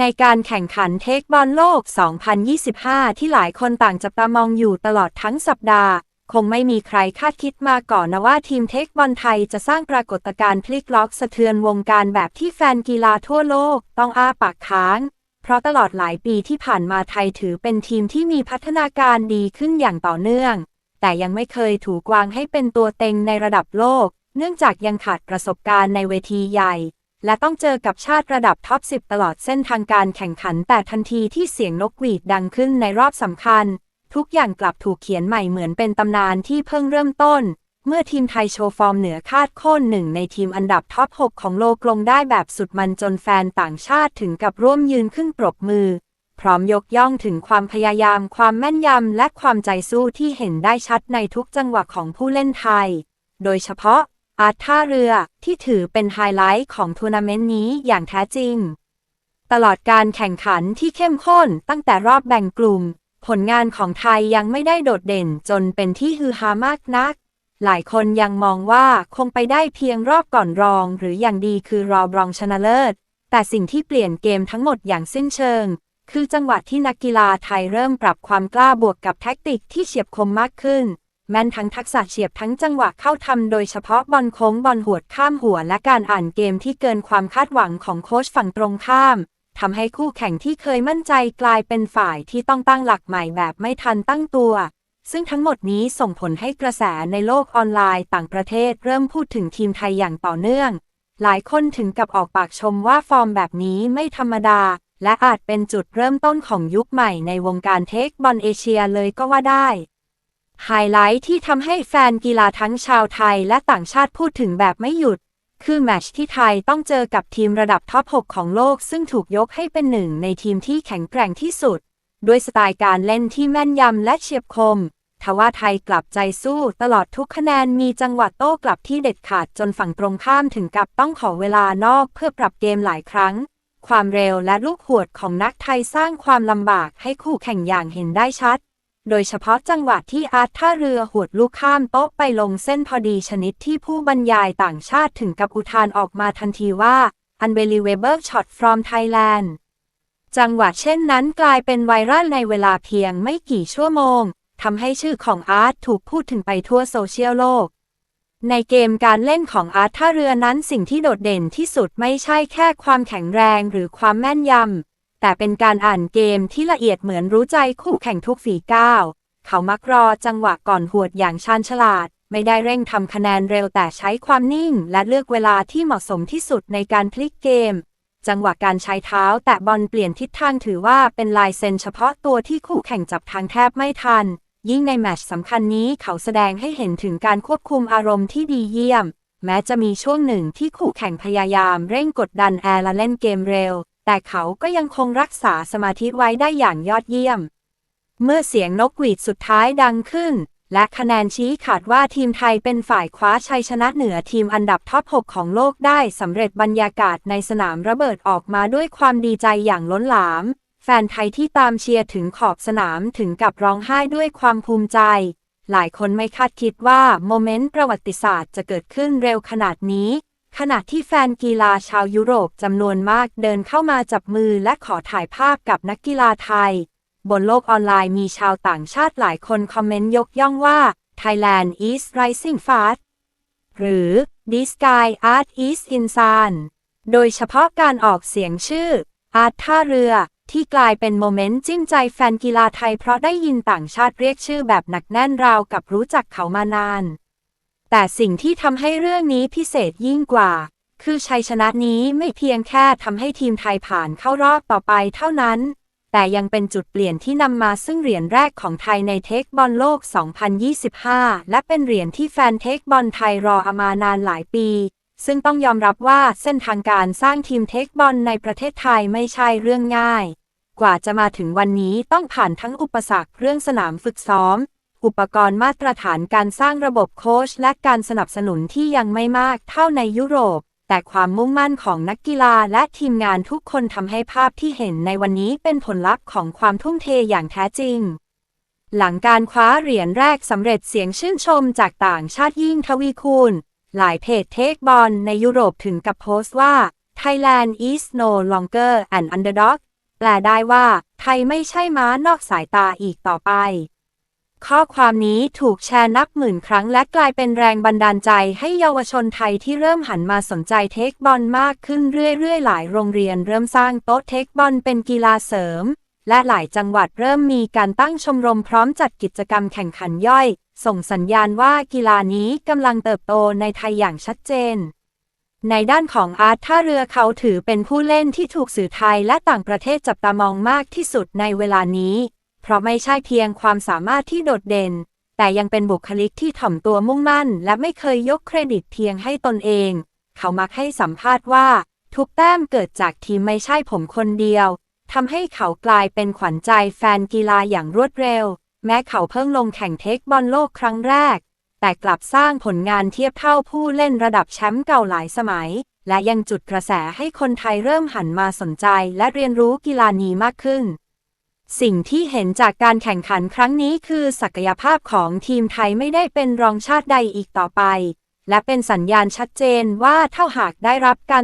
ในการแข่งขันเทคบอลโลก 2025 ที่หลายคนต่างจับตามองอยู่ตลอดทั้งสัปดาห์ คงไม่มีใครคาดคิดมาก่อนนะว่าทีมเทคบอลไทยจะสร้างปรากฏการณ์พลิกล็อกสะเทือนวงการแบบที่แฟนกีฬาทั่วโลกต้องอ้าปากค้าง เพราะตลอดหลายปีที่ผ่านมาไทยถือเป็นทีมที่มีพัฒนาการดีขึ้นอย่างต่อเนื่อง แต่ยังไม่เคยถูกวางให้เป็นตัวเต็งในระดับโลก เนื่องจากยังขาดประสบการณ์ในเวทีใหญ่ และต้องเจอกับชาติระดับท็อป 10 ตลอดเส้นทางการแข่งขัน แต่ทันทีที่เสียงนกหวีดดังขึ้นในรอบสำคัญ ทุกอย่างกลับถูกเขียนใหม่เหมือนเป็นตำนานที่เพิ่งเริ่มต้น เมื่อทีมไทยโชว์ฟอร์มเหนือคาดโค่นหนึ่งในทีมอันดับท็อป 6 ของโลกลงได้แบบสุดมันจนแฟนต่างชาติถึงกับร่วมยืนขึ้นปรบมือ พร้อมยกย่องถึงความพยายาม ความแม่นยำและความใจสู้ที่เห็นได้ชัดในทุกจังหวะของผู้เล่นไทย โดยเฉพาะ อาร์ตท่าเรือที่ถือเป็นไฮไลท์ของทัวร์นาเมนต์นี้อย่างแท้จริง ตลอดการแข่งขันที่เข้มข้นตั้งแต่รอบแบ่งกลุ่ม ผลงานของไทยยังไม่ได้โดดเด่นจนเป็นที่ฮือฮามากนัก หลายคนยังมองว่าคงไปได้เพียงรอบก่อนรอง หรืออย่างดีคือรอบรองชนะเลิศ แต่สิ่งที่เปลี่ยนเกมทั้งหมดอย่างสิ้นเชิง คือจังหวะที่นักกีฬาไทยเริ่มปรับความกล้าบวกกับแท็กติกที่เฉียบคมมากขึ้น แม่นทั้งทักษะเฉียบทั้งจังหวะเข้าทำโดยเฉพาะบอลโค้งบอลหวดข้ามหัวและการอ่านเกมที่เกินความคาดหวังของโค้ชฝั่งตรงข้ามทำให้คู่แข่งที่เคยมั่นใจกลายเป็นฝ่ายที่ต้องตั้งหลักใหม่แบบไม่ทันตั้งตัว ซึ่งทั้งหมดนี้ส่งผลให้กระแสในโลกออนไลน์ต่างประเทศเริ่มพูดถึงทีมไทยอย่างต่อเนื่อง หลายคนถึงกับออกปากชมว่าฟอร์มแบบนี้ไม่ธรรมดา และอาจเป็นจุดเริ่มต้นของยุคใหม่ในวงการเทคบอลเอเชียเลยก็ว่าได้ ไฮไลท์ที่ทำให้แฟนกีฬาทั้งชาวไทยและต่างชาติพูดถึงแบบไม่หยุด คือแมตช์ที่ไทยต้องเจอกับทีมระดับท็อป 6 ของโลก ซึ่งถูกยกให้เป็นหนึ่งในทีมที่แข็งแกร่งที่สุด ด้วยสไตล์การเล่นที่แม่นยำและเฉียบคมทว่าไทยกลับใจสู้ตลอดทุกคะแนนมีจังหวะโต้กลับที่เด็ดขาดจนฝั่งตรงข้ามถึงกับต้องขอเวลานอกเพื่อปรับเกมหลายครั้ง ความเร็วและลูกหวดของนักไทยสร้างความลำบากให้คู่แข่งอย่างเห็นได้ชัด โดยเฉพาะจังหวะที่อาร์ตท่าเรือหวดลูกข้ามโต๊ะไปลงเส้นพอดีชนิดที่ผู้บรรยายต่างชาติถึงกับอุทานออกมาทันทีว่า unbelievable shot from Thailand จังหวะเช่นนั้นกลายเป็นไวรัลในเวลาเพียงไม่กี่ชั่วโมงทำให้ชื่อของอาร์ตถูกพูดถึงไปทั่วโซเชียลโลก ในเกมการเล่นของอาร์ตท่าเรือนั้นสิ่งที่โดดเด่นที่สุดไม่ใช่แค่ความแข็งแรงหรือความแม่นยำ แต่เป็นการอ่านเกมที่ละเอียดเหมือนรู้ใจคู่แข่งทุกฝีก้าว เขามักรอจังหวะก่อนหวดอย่างชาญฉลาด ไม่ได้เร่งทำคะแนนเร็วแต่ใช้ความนิ่ง และเลือกเวลาที่เหมาะสมที่สุดในการพลิกเกม จังหวะการใช้เท้าแตะบอลเปลี่ยนทิศทางถือว่าเป็นลายเซ็นเฉพาะตัวที่คู่แข่งจับทางแทบไม่ทัน ยิ่งในแมตช์สำคัญนี้เขาแสดงให้เห็นถึงการควบคุมอารมณ์ที่ดีเยี่ยม แม้จะมีช่วงหนึ่งที่คู่แข่งพยายามเร่งกดดันแอร์และเล่นเกมเร็ว แต่เขาก็ยังคงรักษาสมาธิไว้ได้อย่างยอดเยี่ยม เมื่อเสียงนกหวีดสุดท้ายดังขึ้น และคะแนนชี้ขาดว่าทีมไทยเป็นฝ่ายคว้าชัยชนะเหนือทีมอันดับท็อป 6 ของโลกได้สำเร็จบรรยากาศในสนามระเบิดออกมาด้วยความดีใจอย่างล้นหลาม แฟนไทยที่ตามเชียร์ถึงขอบสนามถึงกับร้องไห้ด้วยความภูมิใจ หลายคนไม่คาดคิดว่าโมเมนต์ประวัติศาสตร์จะเกิดขึ้นเร็วขนาดนี้ ขณะที่แฟนกีฬาชาวยุโรปจำนวนมากเดินเข้ามาจับมือและขอถ่ายภาพกับนักกีฬาไทย บนโลกออนไลน์มีชาวต่างชาติหลายคนคอมเมนต์ยกย่องว่า Thailand is rising fast หรือ This guy art is insane โดยเฉพาะการออกเสียงชื่อ อาร์ตท่าเรือ ที่กลายเป็นโมเมนต์จิ้มใจแฟนกีฬาไทยเพราะได้ยินต่างชาติเรียกชื่อแบบหนักแน่นราวกับรู้จักเขามานาน แต่สิ่งที่ทำให้เรื่องนี้พิเศษยิ่งกว่า คือชัยชนะนี้ไม่เพียงแค่ทำให้ทีมไทยผ่านเข้ารอบต่อไปเท่านั้น แต่ยังเป็นจุดเปลี่ยนที่นำมาซึ่งเหรียญแรกของไทยในเทคบอลโลก 2025 และเป็นเหรียญที่แฟนเทคบอลไทยรออมานานหลายปี ซึ่งต้องยอมรับว่าเส้นทางการสร้างทีมเทคบอลในประเทศไทยไม่ใช่เรื่องง่าย กว่าจะมาถึงวันนี้ต้องผ่านทั้งอุปสรรคเรื่องสนามฝึกซ้อม อุปกรณ์มาตรฐานการสร้างระบบโค้ชและการสนับสนุนที่ยังไม่มากเท่าในยุโรป แต่ความมุ่งมั่นของนักกีฬาและทีมงานทุกคนทำให้ภาพที่เห็นในวันนี้เป็นผลลัพธ์ของความทุ่มเทอย่างแท้จริง หลังการคว้าเหรียญแรกสำเร็จเสียงชื่นชมจากต่างชาติยิ่งทวีคูณ หลายเพจเทคบอลในยุโรปถึงกับโพสต์ว่า Thailand is no longer an underdog แปลได้ว่า ไทยไม่ใช่ม้านอกสายตาอีกต่อไป ข้อความนี้ถูกแชร์นับหมื่นครั้งและกลายเป็นแรงบันดาลใจให้เยาวชนไทยที่เริ่มหันมาสนใจเทคบอลมากขึ้นเรื่อยๆ หลายโรงเรียนเริ่มสร้างโต๊ะเทคบอลเป็นกีฬาเสริม และหลายจังหวัดเริ่มมีการตั้งชมรมพร้อมจัดกิจกรรมแข่งขันย่อย ส่งสัญญาณว่ากีฬานี้กำลังเติบโตในไทยอย่างชัดเจนในด้านของอาร์ตท่าเรือเขาถือเป็นผู้เล่นที่ถูกสื่อไทยและต่างประเทศจับตามองมากที่สุดในเวลานี้ เพราะไม่ใช่เพียงความสามารถที่โดดเด่น แต่ยังเป็นบุคลิกที่ถ่อมตัวมุ่งมั่น และไม่เคยยกเครดิตเพียงให้ตนเอง เขามักให้สัมภาษณ์ว่า ทุกแต้มเกิดจากทีมไม่ใช่ผมคนเดียวทำให้เขากลายเป็นขวัญใจแฟนกีฬาอย่างรวดเร็ว แม้เขาเพิ่งลงแข่งเทคบอลโลกครั้งแรก แต่กลับสร้างผลงานเทียบเท่าผู้เล่นระดับแชมป์เก่าหลายสมัย และยังจุดกระแสให้คนไทยเริ่มหันมาสนใจและเรียนรู้กีฬานี้มากขึ้น สิ่งที่เห็นจากการแข่งขันครั้งนี้คือศักยภาพของทีมไทยไม่ได้เป็นรองชาติใดอีกต่อไป และเป็นสัญญาณชัดเจนว่าถ้าหากได้รับการ